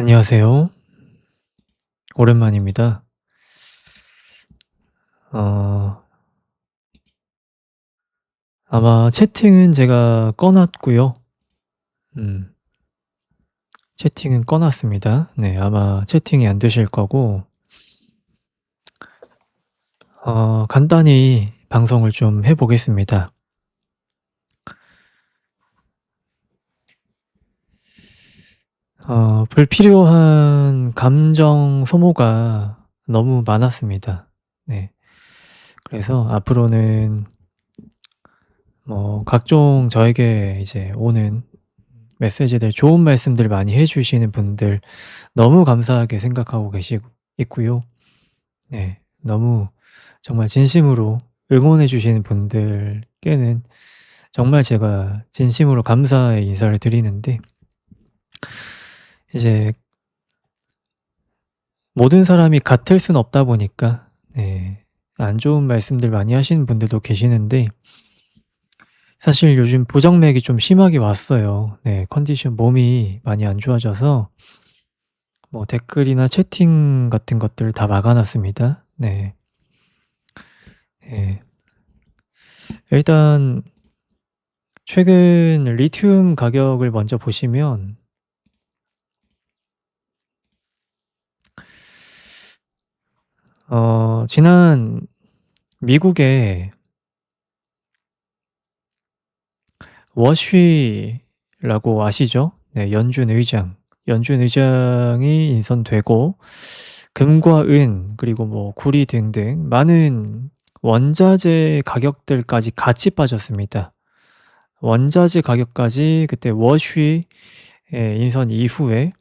안녕하세요. 오랜만입니다. 어 아마 채팅은 제가 꺼 놨고요. 음. 채팅은 꺼 놨습니다. 네 아마 채팅이 안 되실 거고 어 간단히 방송을 좀 해 보겠습니다. 어 불필요한 감정 소모가 너무 많았습니다. 네. 그래서 앞으로는 뭐 각종 저에게 이제 오는 메시지들 좋은 말씀들 많이 해 주시는 분들 너무 감사하게 생각하고 계시고 있고요. 네. 너무 정말 진심으로 응원해 주시는 분들께는 정말 제가 진심으로 감사의 인사를 드리는데 이제 모든 사람이 같을 순 없다 보니까 네 안 좋은 말씀들 많이 하시는 분들도 계시는데 사실 요즘 부정맥이 좀 심하게 왔어요. 네 컨디션 몸이 많이 안 좋아져서 뭐 댓글이나 채팅 같은 것들 다 막아 놨습니다. 네. 예. 일단 최근 리튬 가격을 먼저 보시면 어 지난 미국의 워쉬라고 아시죠? 네 연준 의장. 연준 의장이 인선되고 금과 은 그리고 뭐 구리 등등 많은 원자재 가격들까지 같이 빠졌습니다. 원자재 가격까지 그때 워쉬의 인선 이후에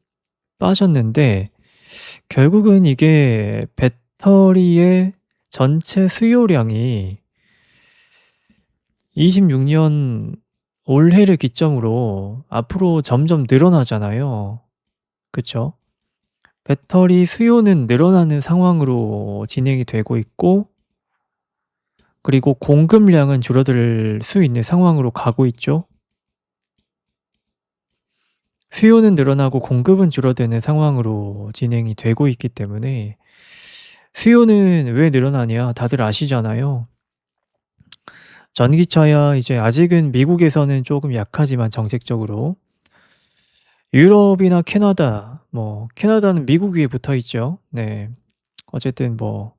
빠졌는데 결국은 이게 배 터리의 전체 수요량이 26년 올해를 기점으로 앞으로 점점 늘어나잖아요. 그쵸? 배터리 수요는 늘어나는 상황으로 진행이 되고 있고 그리고 공급량은 줄어들 수 있는 상황으로 가고 있죠. 수요는 늘어나고 공급은 줄어드는 상황으로 진행이 되고 있기 때문에 수요는 왜 늘어나냐 다들 아시잖아요. 전기차야 이제 아직은 미국에서는 조금 약하지만 정책적으로 유럽이나 캐나다 뭐 캐나다는 미국 위에 붙어 있죠. 네. 어쨌든 뭐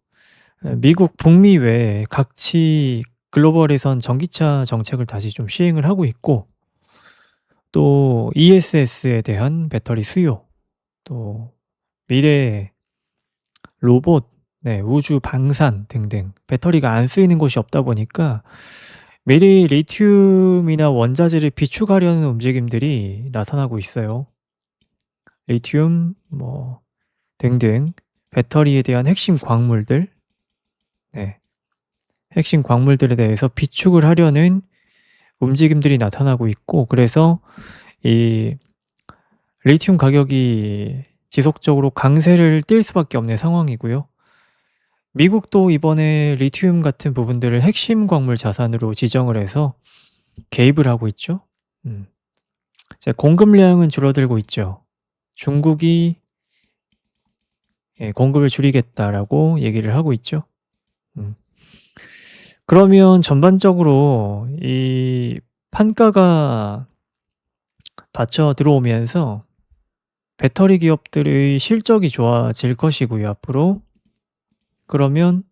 미국 북미 외에 각지 글로벌에선 전기차 정책을 다시 좀 시행을 하고 있고 또 ESS에 대한 배터리 수요 또 미래의 로봇 네 우주 방산 등등 배터리가 안 쓰이는 곳이 없다 보니까 미리 리튬이나 원자재를 비축하려는 움직임들이 나타나고 있어요. 리튬 뭐 등등 배터리에 대한 핵심 광물들 네. 핵심 광물들에 대해서 비축을 하려는 움직임들이 나타나고 있고 그래서 이 리튬 가격이 지속적으로 강세를 띌 수밖에 없는 상황이고요. 미국도 이번에 리튬 같은 부분들을 핵심 광물 자산으로 지정을 해서 개입을 하고 있죠. 음. 공급량은 줄어들고 있죠. 중국이 예, 공급을 줄이겠다라고 얘기를 하고 있죠. 음. 그러면 전반적으로 이 판가가 받쳐 들어오면서 배터리 기업들의 실적이 좋아질 것이고요, 앞으로. 그러면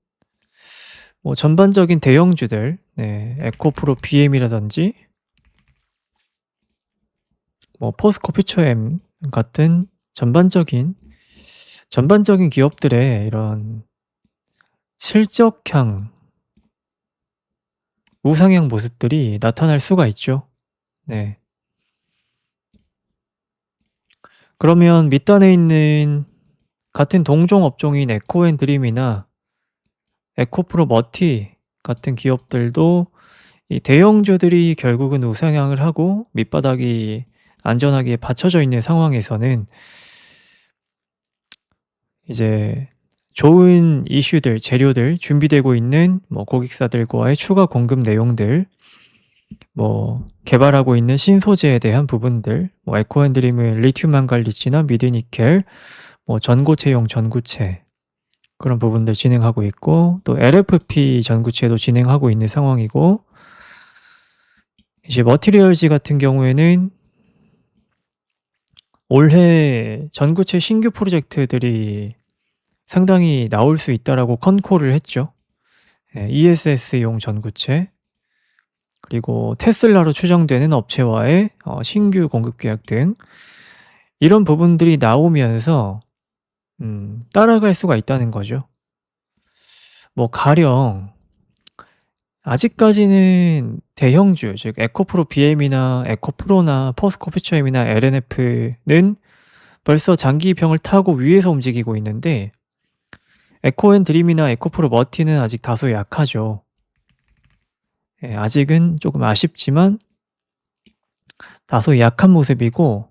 뭐 전반적인 대형주들, 네, 에코프로 BM이라든지 뭐 포스코 퓨처엠 같은 전반적인 전반적인 기업들의 이런 실적향 우상향 모습들이 나타날 수가 있죠. 네. 그러면 밑단에 있는 같은 동종 업종인 에코앤드림이나 에코프로 머티 같은 기업들도 이 대형주들이 결국은 우상향을 하고 밑바닥이 안전하게 받쳐져 있는 상황에서는 이제 좋은 이슈들, 재료들 준비되고 있는 뭐 고객사들과의 추가 공급 내용들, 뭐 개발하고 있는 신소재에 대한 부분들, 뭐 에코앤드림은 리튬 망갈리치나 미드니켈, 뭐 전고체용 전구체 그런 부분들 진행하고 있고 또 LFP 전구체도 진행하고 있는 상황이고 이제 머티리얼즈 같은 경우에는 올해 전구체 신규 프로젝트들이 상당히 나올 수 있다라고 컨콜을 했죠. 예, ESS용 전구체 그리고 테슬라로 추정되는 업체와의 어, 신규 공급 계약 등 이런 부분들이 나오면서 음, 따라갈 수가 있다는 거죠. 뭐 가령 아직까지는 대형주, 즉 에코프로 BM이나 에코프로나 포스코피처엠이나 LNF는 벌써 장기병을 타고 위에서 움직이고 있는데 에코앤드림이나 에코프로 머티는 아직 다소 약하죠. 예, 아직은 조금 아쉽지만 다소 약한 모습이고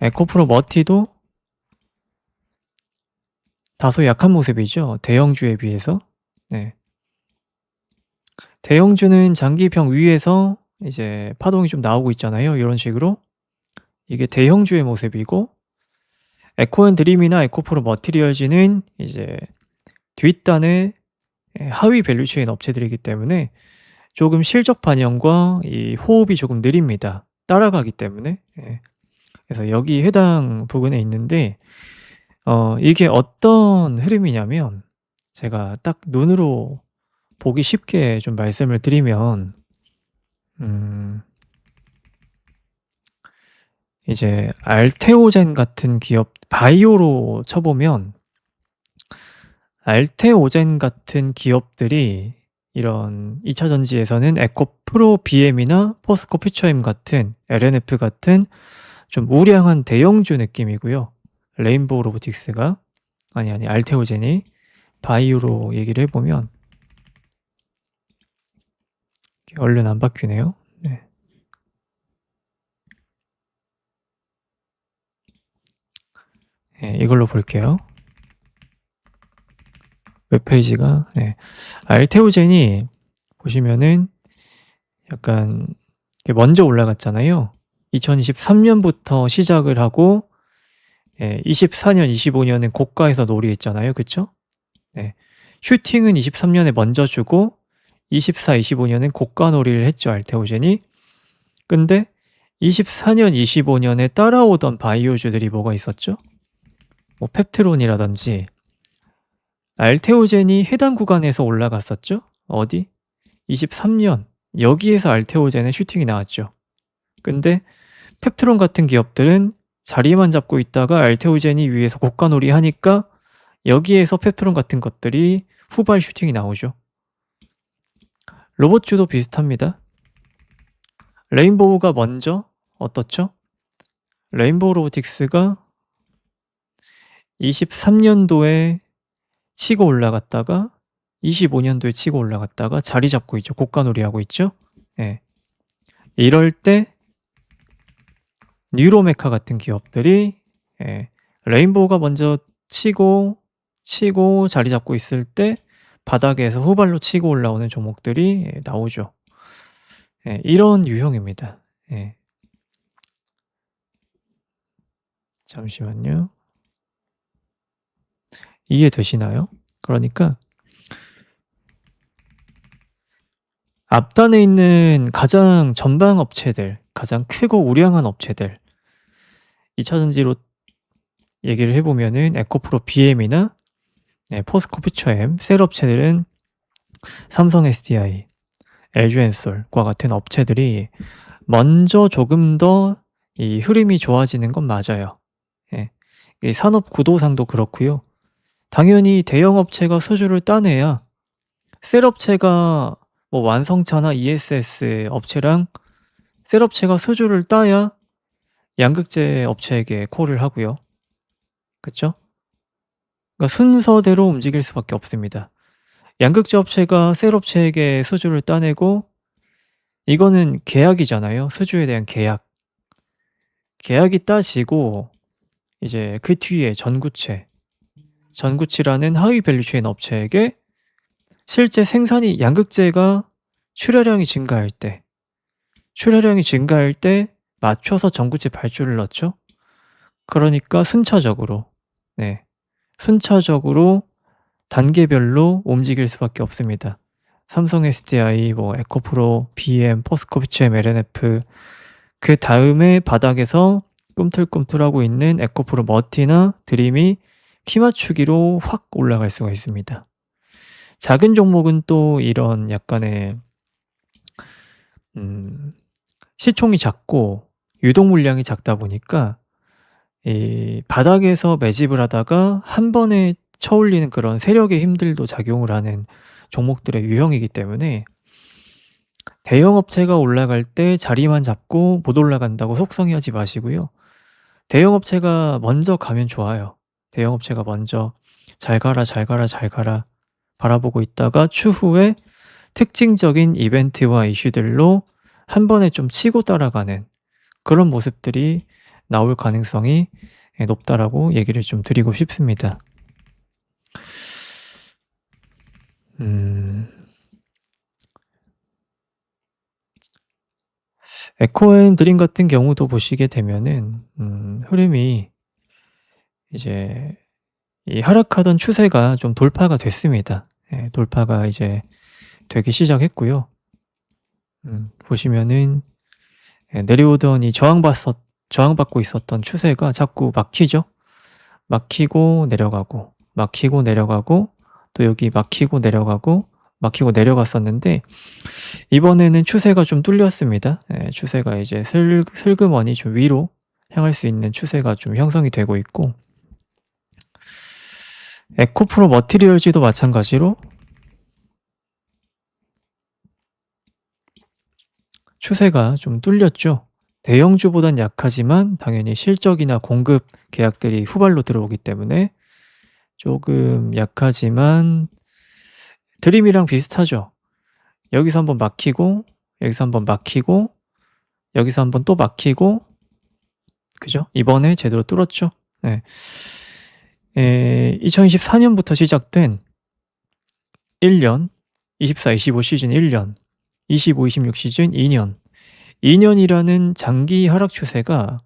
에코프로 머티도 다소 약한 모습이죠. 대형주에 비해서. 네. 대형주는 장기평 위에서 이제 파동이 좀 나오고 있잖아요. 이런 식으로. 이게 대형주의 모습이고 에코앤드림이나 에코프로 머티리얼즈는 이제 뒷단의 하위 밸류체인 업체들이기 때문에 조금 실적 반영과 이 호흡이 조금 느립니다. 따라가기 때문에. 예. 그래서 여기 해당 부분에 있는데 어 이게 어떤 흐름이냐면 제가 딱 눈으로 보기 쉽게 좀 말씀을 드리면 음 이제 알테오젠 같은 기업 바이오로 쳐 보면 알테오젠 같은 기업들이 이런 2차 전지에서는 에코프로 BM이나 포스코 퓨처엠 같은 LNF 같은 좀 우량한 대형주 느낌이고요. 레인보우 로보틱스가 아니 아니 알테오젠이 바이오로 얘기를 해보면 얼른 안 바뀌네요. 네. 네, 이걸로 볼게요. 웹페이지가 네. 알테오젠이 보시면은 약간 먼저 올라갔잖아요. 2023년부터 시작을 하고 예, 24년, 25년은 고가에서 놀이했잖아요. 그쵸? 네. 슈팅은 23년에 먼저 주고 24, 25년은 고가 놀이를 했죠. 알테오젠이. 근데 24년, 25년에 따라오던 바이오주들이 뭐가 있었죠? 뭐 펩트론이라든지 알테오젠이 해당 구간에서 올라갔었죠? 어디? 23년 여기에서 알테오젠의 슈팅이 나왔죠. 근데 펩트론 같은 기업들은 자리만 잡고 있다가 알테오젠이 위에서 고가놀이 하니까 여기에서 펩트론 같은 것들이 후발 슈팅이 나오죠. 로봇주도 비슷합니다. 레인보우가 먼저 어떻죠? 레인보우 로보틱스가 23년도에 치고 올라갔다가 25년도에 치고 올라갔다가 자리 잡고 있죠. 고가놀이 하고 있죠. 예. 이럴 때 뉴로메카 같은 기업들이 예, 레인보우가 먼저 치고 치고 자리 잡고 있을 때 바닥에서 후발로 치고 올라오는 종목들이 예, 나오죠. 예, 이런 유형입니다. 예. 잠시만요. 이해되시나요? 그러니까 앞단에 있는 가장 전방 업체들, 가장 크고 우량한 업체들 2차전지로 얘기를 해보면은 에코프로 BM이나 네, 포스코 퓨처엠, 셀 업체들은 삼성 SDI, LG엔솔과 같은 업체들이 먼저 조금 더 이 흐름이 좋아지는 건 맞아요. 예. 산업 구도상도 그렇고요. 당연히 대형 업체가 수주를 따내야 셀 업체가 뭐 완성차나 ESS 업체랑 셀 업체가 수주를 따야 양극재 업체에게 콜을 하고요. 그쵸? 그러니까 순서대로 움직일 수밖에 없습니다. 양극재 업체가 셀 업체에게 수주를 따내고 이거는 계약이잖아요. 수주에 대한 계약. 계약이 따지고 이제 그 뒤에 전구체, 전구치라는 하위 밸류 체인 업체에게 실제 생산이 양극재가 출하량이 증가할 때, 출하량이 증가할 때 맞춰서 전구체 발주를 넣죠. 그러니까 순차적으로, 네, 순차적으로 단계별로 움직일 수밖에 없습니다. 삼성 SDI, 뭐 에코프로, BM, 포스코 비추엠, LNF 그 다음에 바닥에서 꿈틀꿈틀하고 있는 에코프로 머티나 드림이 키 맞추기로 확 올라갈 수가 있습니다. 작은 종목은 또 이런 약간의 음, 시총이 작고 유동 물량이 작다 보니까 이 바닥에서 매집을 하다가 한 번에 쳐올리는 그런 세력의 힘들도 작용을 하는 종목들의 유형이기 때문에 대형 업체가 올라갈 때 자리만 잡고 못 올라간다고 속성이하지 마시고요. 대형 업체가 먼저 가면 좋아요. 대형 업체가 먼저 잘 가라, 잘 가라, 잘 가라 바라보고 있다가 추후에 특징적인 이벤트와 이슈들로 한 번에 좀 치고 따라가는 그런 모습들이 나올 가능성이 높다라고 얘기를 좀 드리고 싶습니다. 음. 에코앤 드림 같은 경우도 보시게 되면은 음, 흐름이 이제 이 하락하던 추세가 좀 돌파가 됐습니다. 예, 돌파가 이제 되기 시작했고요. 음, 보시면은 예, 내려오던 이 저항받았, 저항받고 있었던 추세가 자꾸 막히죠. 막히고 내려가고, 막히고 내려가고, 또 여기 막히고 내려가고 막히고 내려갔었는데 이번에는 추세가 좀 뚫렸습니다. 예, 추세가 이제 슬, 슬그머니 좀 위로 향할 수 있는 추세가 좀 형성이 되고 있고 에코프로 머티리얼즈도 마찬가지로 추세가 좀 뚫렸죠. 대형주보단 약하지만 당연히 실적이나 공급 계약들이 후발로 들어오기 때문에 조금 약하지만 드림이랑 비슷하죠. 여기서 한번 막히고 여기서 한번 막히고 여기서 한번 또 막히고 그죠? 이번에 제대로 뚫었죠. 네. 에, 2024년부터 시작된 1년, 24, 25 시즌 1년, 25, 26 시즌 2년, 2년이라는 장기 하락 추세가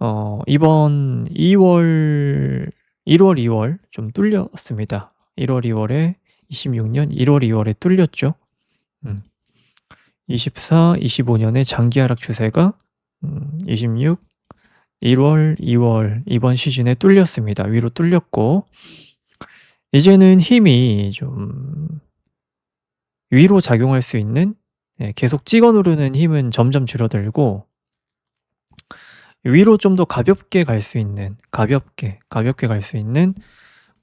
어, 이번 2월 1월, 2월 좀 뚫렸습니다. 1월, 2월에 26년 1월, 2월에 뚫렸죠. 음. 24, 25년의 장기 하락 추세가 음, 26, 1월, 2월 이번 시즌에 뚫렸습니다. 위로 뚫렸고 이제는 힘이 좀 위로 작용할 수 있는 예, 계속 찍어 누르는 힘은 점점 줄어들고 위로 좀 더 가볍게 갈 수 있는 가볍게 가볍게 갈 수 있는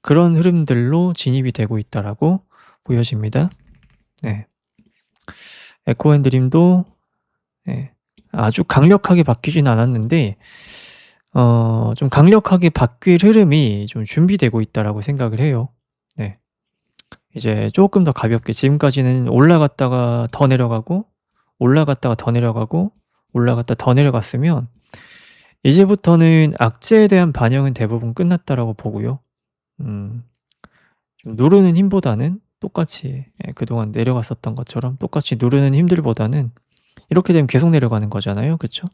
그런 흐름들로 진입이 되고 있다라고 보여집니다. 네. 에코앤드림도 네. 아주 강력하게 바뀌진 않았는데 어, 좀 강력하게 바뀔 흐름이 좀 준비되고 있다라고 생각을 해요. 네. 이제 조금 더 가볍게 지금까지는 올라갔다가 더 내려가고 올라갔다가 더 내려가고 올라갔다 더 내려갔으면 이제부터는 악재에 대한 반영은 대부분 끝났다라고 보고요. 음, 좀 누르는 힘보다는 똑같이 예, 그동안 내려갔었던 것처럼 똑같이 누르는 힘들보다는 이렇게 되면 계속 내려가는 거잖아요. 그쵸?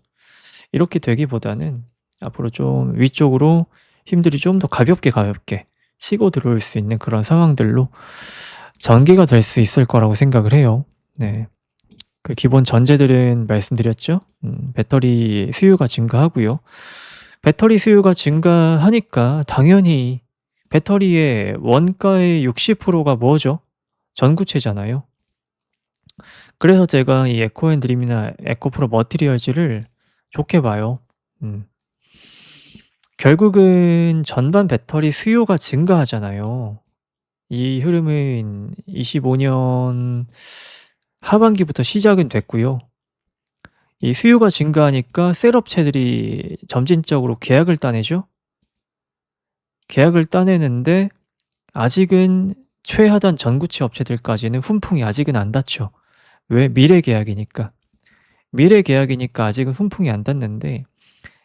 이렇게 되기보다는 앞으로 좀 위쪽으로 힘들이 좀 더 가볍게 가볍게 치고 들어올 수 있는 그런 상황들로 전개가 될 수 있을 거라고 생각을 해요. 네. 그 기본 전제들은 말씀드렸죠. 음, 배터리 수요가 증가하고요. 배터리 수요가 증가하니까 당연히 배터리의 원가의 60%가 뭐죠? 전구체잖아요. 그래서 제가 이 에코앤드림이나 에코프로 머티리얼즈를 좋게 봐요. 음. 결국은 전반 배터리 수요가 증가하잖아요. 이 흐름은 25 년 하반기부터 시작은 됐고요. 이 수요가 증가하니까 셀 업체들이 점진적으로 계약을 따내죠. 계약을 따내는데 아직은 최하단 전구체 업체들까지는 훈풍이 아직은 안 닿죠. 왜? 미래 계약이니까. 미래 계약이니까 아직은 훈풍이 안 닿는데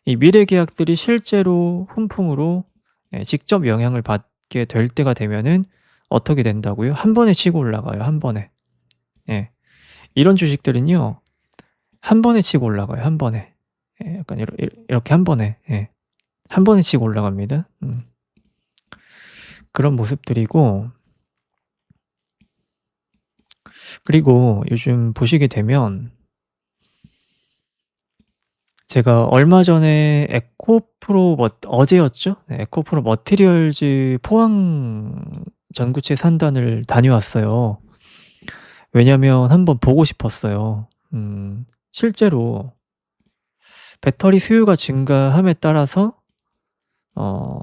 이 미래 계약들이 실제로 훈풍으로 예, 직접 영향을 받게 될 때가 되면은 어떻게 된다고요? 한 번에 치고 올라가요. 한 번에. 예. 이런 주식들은요. 한 번에 치고 올라가요. 한 번에. 예, 약간 이러, 이렇게 한 번에. 예. 한 번에 치고 올라갑니다. 음. 그런 모습들이고 그리고 요즘 보시게 되면 제가 얼마 전에 에코프로 머 어제였죠? 네 에코프로 머티리얼즈 포항 전구체 산단을 다녀왔어요. 왜냐면 한번 보고 싶었어요. 음 실제로 배터리 수요가 증가함에 따라서 어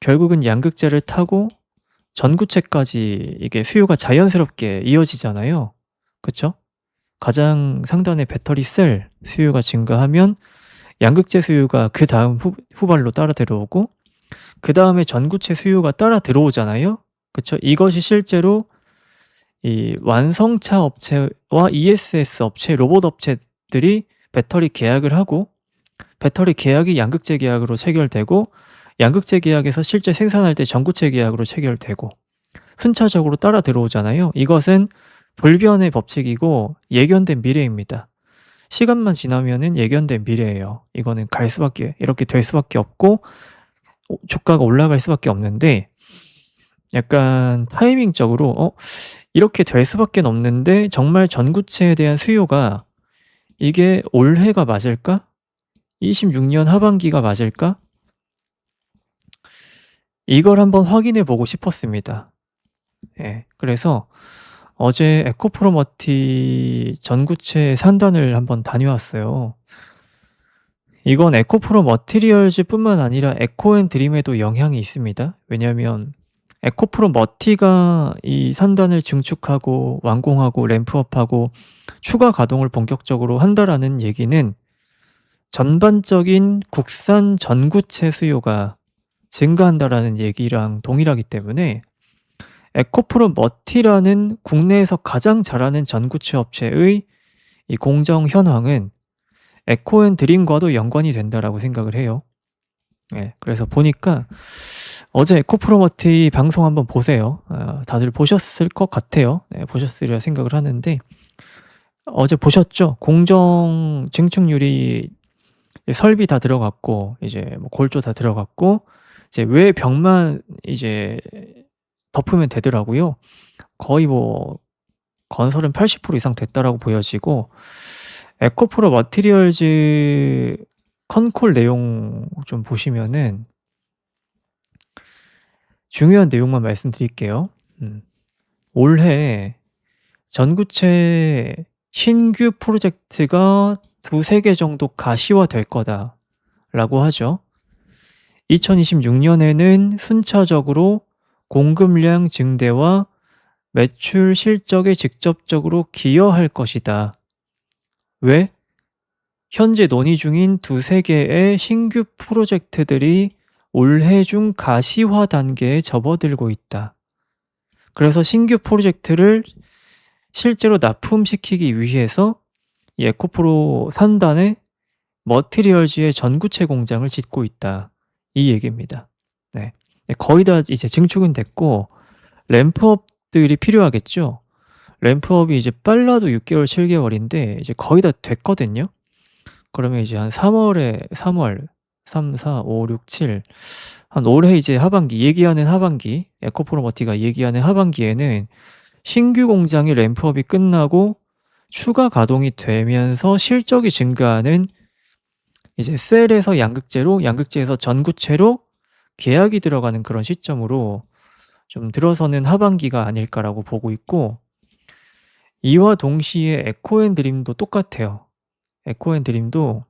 결국은 양극재를 타고 전구체까지 이게 수요가 자연스럽게 이어지잖아요. 그쵸? 가장 상단의 배터리 셀 수요가 증가하면 양극재 수요가 그 다음 후 후발로 따라 들어오고 그 다음에 전구체 수요가 따라 들어오잖아요. 그쵸? 이것이 실제로 이 완성차 업체와 ESS 업체, 로봇 업체들이 배터리 계약을 하고 배터리 계약이 양극재 계약으로 체결되고 양극재 계약에서 실제 생산할 때 전구체 계약으로 체결되고 순차적으로 따라 들어오잖아요. 이것은 불변의 법칙이고 예견된 미래입니다. 시간만 지나면은 예견된 미래예요. 이거는 갈 수밖에 이렇게 될 수밖에 없고 주가가 올라갈 수밖에 없는데 약간 타이밍적으로 어 이렇게 될 수밖에 없는데 정말 전구체에 대한 수요가 이게 올해가 맞을까? 26년 하반기가 맞을까? 이걸 한번 확인해 보고 싶었습니다. 예. 그래서 어제 에코프로머티 전구체 산단을 한번 다녀왔어요. 이건 에코프로 머티리얼즈뿐만 아니라 에코앤드림에도 영향이 있습니다. 왜냐하면 에코프로 머티가 이 산단을 증축하고 완공하고 램프업하고 추가 가동을 본격적으로 한다라는 얘기는 전반적인 국산 전구체 수요가 증가한다라는 얘기랑 동일하기 때문에 에코프로 머티라는 국내에서 가장 잘하는 전구체 업체의 이 공정 현황은 에코앤드림과도 연관이 된다라고 생각을 해요. 네, 그래서 보니까 어제 에코프로머티 방송 한번 보세요. 어, 다들 보셨을 것 같아요. 네, 보셨으리라 생각을 하는데 어제 보셨죠? 공정 증축률이 설비 다 들어갔고 이제 뭐 골조 다 들어갔고 이제 외 벽만 이제 덮으면 되더라고요. 거의 뭐 건설은 80% 이상 됐다라고 보여지고 에코프로 머티리얼즈 컨콜 내용 좀 보시면은 중요한 내용만 말씀드릴게요. 음. 올해 전구체 신규 프로젝트가 두세 개 정도 가시화될 거다라고 하죠. 2026년에는 순차적으로 공급량 증대와 매출 실적에 직접적으로 기여할 것이다. 왜? 현재 논의 중인 두세 개의 신규 프로젝트들이 올해 중 가시화 단계에 접어들고 있다. 그래서 신규 프로젝트를 실제로 납품시키기 위해서 에코프로 산단에 머티리얼즈의 전구체 공장을 짓고 있다. 이 얘기입니다. 네. 거의 다 이제 증축은 됐고 램프업들이 필요하겠죠. 램프업이 이제 빨라도 6개월, 7개월인데 이제 거의 다 됐거든요. 그러면 이제 한 3월에 3월 3, 4, 5, 6, 7. 한 올해 이제 하반기, 얘기하는 하반기, 에코프로머티가 얘기하는 하반기에는 신규 공장의 램프업이 끝나고 추가 가동이 되면서 실적이 증가하는 이제 셀에서 양극재로, 양극재에서 전구체로 계약이 들어가는 그런 시점으로 좀 들어서는 하반기가 아닐까라고 보고 있고 이와 동시에 에코앤드림도 똑같아요. 에코앤드림도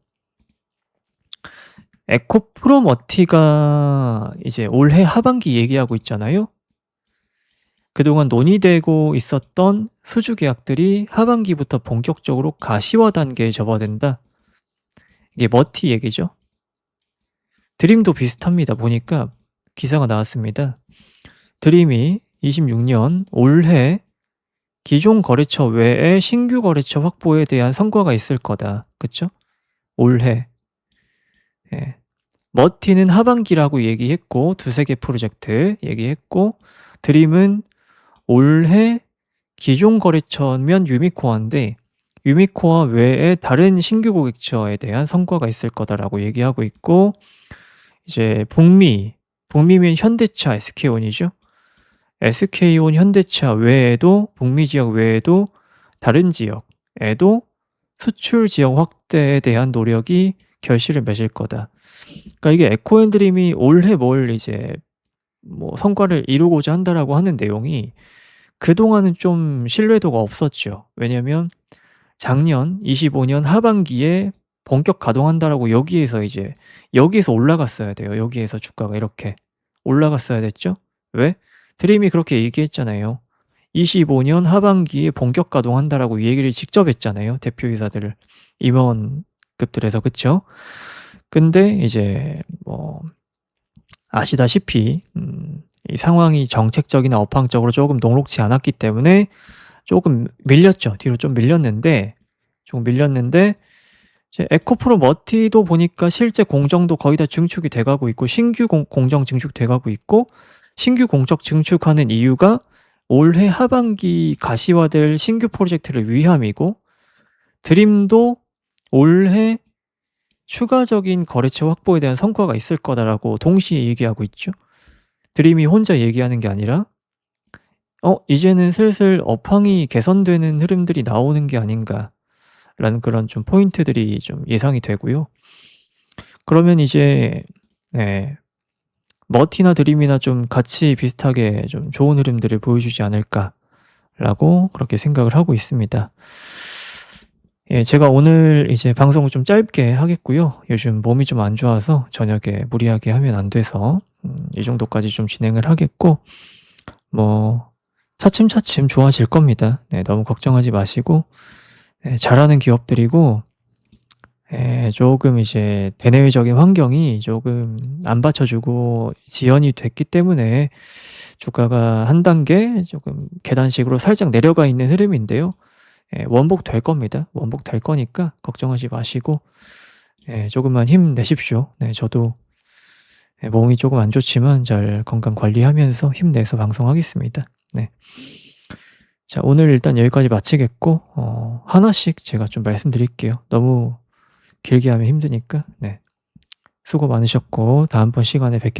에코프로머티가 이제 올해 하반기 얘기하고 있잖아요. 그동안 논의되고 있었던 수주 계약들이 하반기부터 본격적으로 가시화 단계에 접어든다. 이게 머티 얘기죠. 드림도 비슷합니다. 보니까 기사가 나왔습니다. 드림이 26년 올해 기존 거래처 외에 신규 거래처 확보에 대한 성과가 있을 거다. 그쵸? 올해. 예. 머티는 하반기라고 얘기했고 두세 개 프로젝트 얘기했고 드림은 올해 기존 거래처면 유미코어인데 유미코어 외에 다른 신규 고객처에 대한 성과가 있을 거다라고 얘기하고 있고 이제 북미, 북미면 현대차 SK온이죠. SK온 현대차 외에도 북미 지역 외에도 다른 지역에도 수출 지역 확대에 대한 노력이 결실을 맺을 거다. 그러니까 이게 에코앤드림이 올해 뭘 이제 뭐 성과를 이루고자 한다라고 하는 내용이 그동안은 좀 신뢰도가 없었죠. 왜냐면 작년 25년 하반기에 본격 가동한다라고 여기에서 이제 여기에서 올라갔어야 돼요. 여기에서 주가가 이렇게 올라갔어야 됐죠. 왜? 드림이 그렇게 얘기했잖아요. 25년 하반기에 본격 가동한다라고 얘기를 직접 했잖아요. 대표이사들 임원급들에서 그쵸? 근데 이제 뭐 아시다시피 음, 이 상황이 정책적이나 업황적으로 조금 녹록지 않았기 때문에 조금 밀렸죠. 뒤로 좀 밀렸는데 좀 밀렸는데 에코프로 머티도 보니까 실제 공정도 거의 다 증축이 돼가고 있고 신규 공, 공정 증축 돼가고 있고 신규 공적 증축하는 이유가 올해 하반기 가시화될 신규 프로젝트를 위함이고 드림도 올해 추가적인 거래처 확보에 대한 성과가 있을 거다라고 동시에 얘기하고 있죠. 드림이 혼자 얘기하는 게 아니라 어 이제는 슬슬 업황이 개선되는 흐름들이 나오는 게 아닌가 라는 그런 좀 포인트들이 좀 예상이 되고요. 그러면 이제 네, 머티나 드림이나 좀 같이 비슷하게 좀 좋은 흐름들을 보여주지 않을까라고 그렇게 생각을 하고 있습니다. 예, 제가 오늘 이제 방송을 좀 짧게 하겠고요. 요즘 몸이 좀 안 좋아서 저녁에 무리하게 하면 안 돼서 음, 이 정도까지 좀 진행을 하겠고 뭐 차츰차츰 좋아질 겁니다. 네, 너무 걱정하지 마시고 네, 잘하는 기업들이고 예, 조금 이제 대내외적인 환경이 조금 안 받쳐주고 지연이 됐기 때문에 주가가 한 단계 조금 계단식으로 살짝 내려가 있는 흐름인데요. 예, 원복될 겁니다. 원복될 거니까 걱정하지 마시고 예, 조금만 힘내십시오. 네, 저도 예, 몸이 조금 안 좋지만 잘 건강 관리하면서 힘내서 방송하겠습니다. 네. 자, 오늘 일단 여기까지 마치겠고 어, 하나씩 제가 좀 말씀드릴게요. 너무 길게 하면 힘드니까. 네. 수고 많으셨고 다음번 시간에 뵙겠습니다.